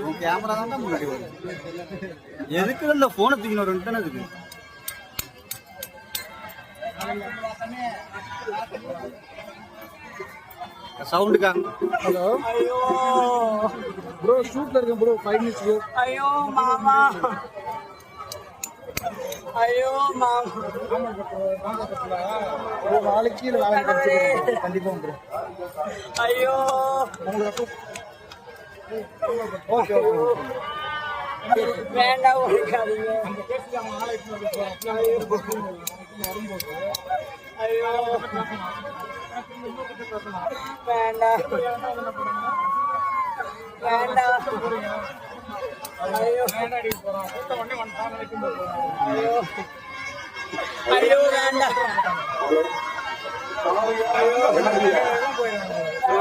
உன் கேமரா தான் முன்னாடி வரும். எதுக்கு இந்த போனை தூக்கின ஒரு தானே சவுண்டுக்கா ஹலோ. ப்ரோ ஷூட்ல இருக்கேன் ப்ரோ ஃபைவ் மினிட்ஸ் ப்ரோ ஐயோ மாமா. ஐயோ மாமா ப்ரோ நாளைக்கு வேலை கிடைச்சிருக்கேன் கண்டிப்பா ப்ரோ ஐயோ. உங்களுக்கு ஓகே வேண்டாம் ஐயோ. வேண்டாம். வேண்டாம். ஐயோ வேண்டாம்.